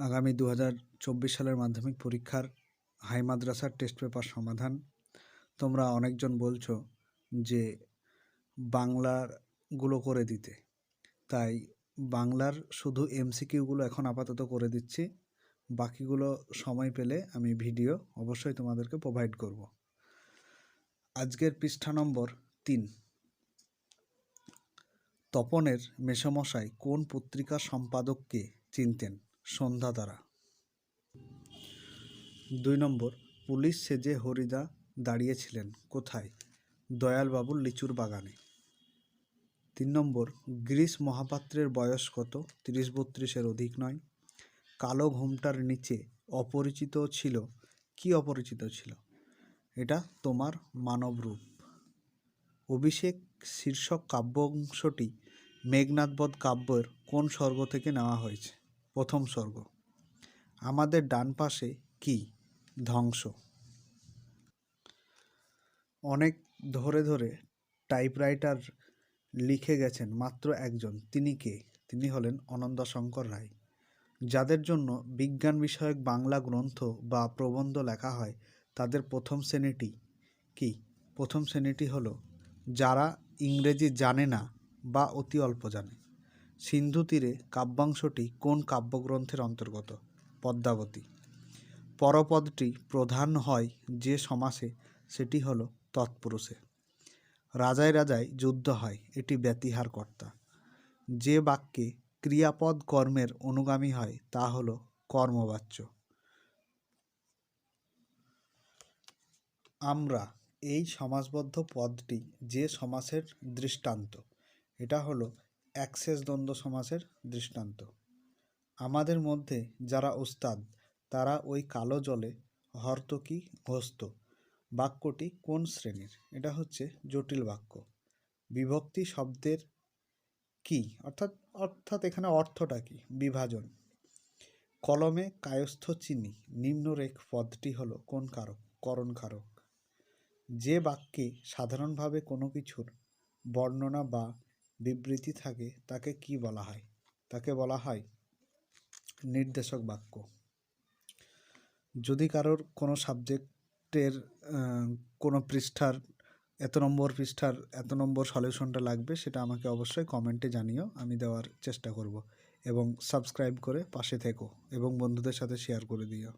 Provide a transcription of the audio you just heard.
আগামী দু হাজার চব্বিশ সালের মাধ্যমিক পরীক্ষার হাই মাদ্রাসার টেস্ট পেপার সমাধান। তোমরা অনেকজন বলছো যে বাংলারগুলো করে দিতে। তাই বাংলার শুধু এমসিকিউগুলো এখন আপাতত করে দিচ্ছি। বাকিগুলো সময় পেলে আমি ভিডিও অবশ্যই তোমাদেরকে প্রোভাইড করব। আজকের পৃষ্ঠা নম্বর তিন। তপনের মেসমশাই কোন পত্রিকার সম্পাদককে চিনতেন? সন্ধ্যা তারা দুই নম্বর, পুলিশ সেজে হরিদা দাঁড়িয়েছিলেন কোথায়? দয়ালবাবুর লিচুর বাগানে। তিন নম্বর, গ্রিস মহাপাত্রের বয়স কত? তিরিশ বত্রিশের অধিক নয়। কালো ঘুমটার নিচে অপরিচিত ছিল? কি অপরিচিত ছিল? এটা তোমার মানবরূপ অভিষেক শীর্ষক কাব্যাংশটি মেঘনাদবধ কাব্যের কোন স্বর্গ থেকে নেওয়া হয়েছে? প্রথম স্বর্গ। আমাদের ডান পাশে কি? ধ্বংস। অনেক ধরে ধরে টাইপরাইটার লিখে গেছেন মাত্র একজন, তিনি কে? তিনি হলেন অনন্দশঙ্কর রায়। যাদের জন্য বিজ্ঞান বিষয়ক বাংলা গ্রন্থ বা প্রবন্ধ লেখা হয়, তাদের প্রথম শ্রেণীটি কি? প্রথম শ্রেণীটি হলো, যারা ইংরেজি জানে না বা অতি অল্প জানে। সিন্ধু তীরে কাব্যাংশটি কোন কাব্যগ্রন্থের অন্তর্গত? পদ্মাবতী। পরপদটি প্রধান হয় যে সমাসে, সেটি হলো তৎপুরুষে। রাজায় রাজায় যুদ্ধ হয়, এটি ব্যতিহার কর্তা। যে বাক্যে ক্রিয়াপদ কর্মের অনুগামী হয়, তা হল কর্মবাচ্য। আমরা এই সমাসবদ্ধ পদটি যে সমাসের দৃষ্টান্ত, এটা হলো অ্যাক্সেস দ্বন্দ্ব সমাসের দৃষ্টান্ত। আমাদের মধ্যে যারা ওস্তাদ, তারা ওই কালো জলে হর্ত কি ঘস্ত বাক্যটি কোন শ্রেণির? এটা হচ্ছে জটিল বাক্য। বিভক্তি শব্দের কি? অর্থাৎ অর্থাৎ এখানে অর্থটা কি? বিভাজন। কলমে কায়স্থ চিনি, নিম্নরেখ পদটি হলো কোন কারক? করণ কারক। যে বাক্যে সাধারণভাবে কোনো কিছুর বর্ণনা বা বিবৃতি থাকে, তাকে কি বলা হয়? তাকে বলা হয় নির্দেশক বাক্য। যদি কারোর কোনো সাবজেক্টের কোনো পৃষ্ঠার, এত নম্বর পৃষ্ঠার, এত নম্বর সলিউশনটা লাগবে, সেটা আমাকে অবশ্যই কমেন্টে জানিও, আমি দেওয়ার চেষ্টা করব এবং সাবস্ক্রাইব করে পাশে থেকো এবং বন্ধুদের সাথে শেয়ার করে দিও।